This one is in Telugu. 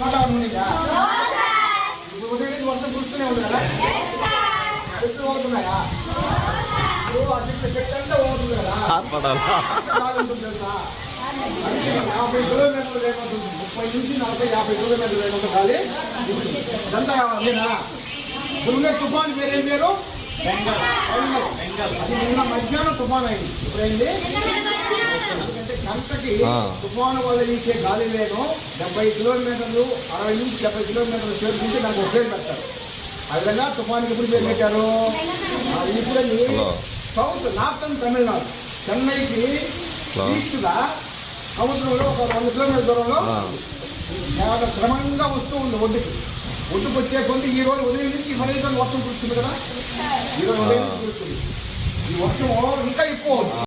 వాతావరణం ఉందా ఇప్పుడు ఉదయం నుంచి వర్షం కురుస్తూనే ఉంది కదా? చెట్లు పోతున్నాయా? పోతుంది కదా? తెలుసా అంటే యాభై కిలోమీటర్లు వేయబడుతుంది ముప్పై నుంచి నలభై యాభై కిలోమీటర్లు వేయబడుతుంది ఖాళీ ఇదంతా అదేనా ఇప్పుడున్న తుఫాన్ పేరేం పేరు? బెంగల్. అది నిన్న మధ్యాహ్నం తుఫాన్ అయింది ఇప్పుడైంది? ఎందుకంటే గంటకి. తుఫాను వల్ల గాలి వేగం డెబ్బై కిలోమీటర్లు అరవై నుంచి డెబ్బై కిలోమీటర్లు చేరుకుంటే ఒక పేరు పెట్టారు ఆ విధంగా తుఫానికి ఎప్పుడు పేరు పెట్టారు? హలో. South northern Tamil. చెన్నైకి. ఈస్ట్గా సముద్రంలో ఒక వంద కిలోమీటర్ల దూరంలో క్రమంగా వస్తూ ఉంది ఒడ్డుకి. ఒడ్డుకు వచ్చే కొద్ది ఈ రోజు ఉదయం నుంచి విపరీతంగా వర్షం కురుస్తుంది కదా? ఈ రోజు ఉదయం నుంచి కురుస్తుంది ఈ వర్షం ఇంకా ఎక్కువ అవుతుంది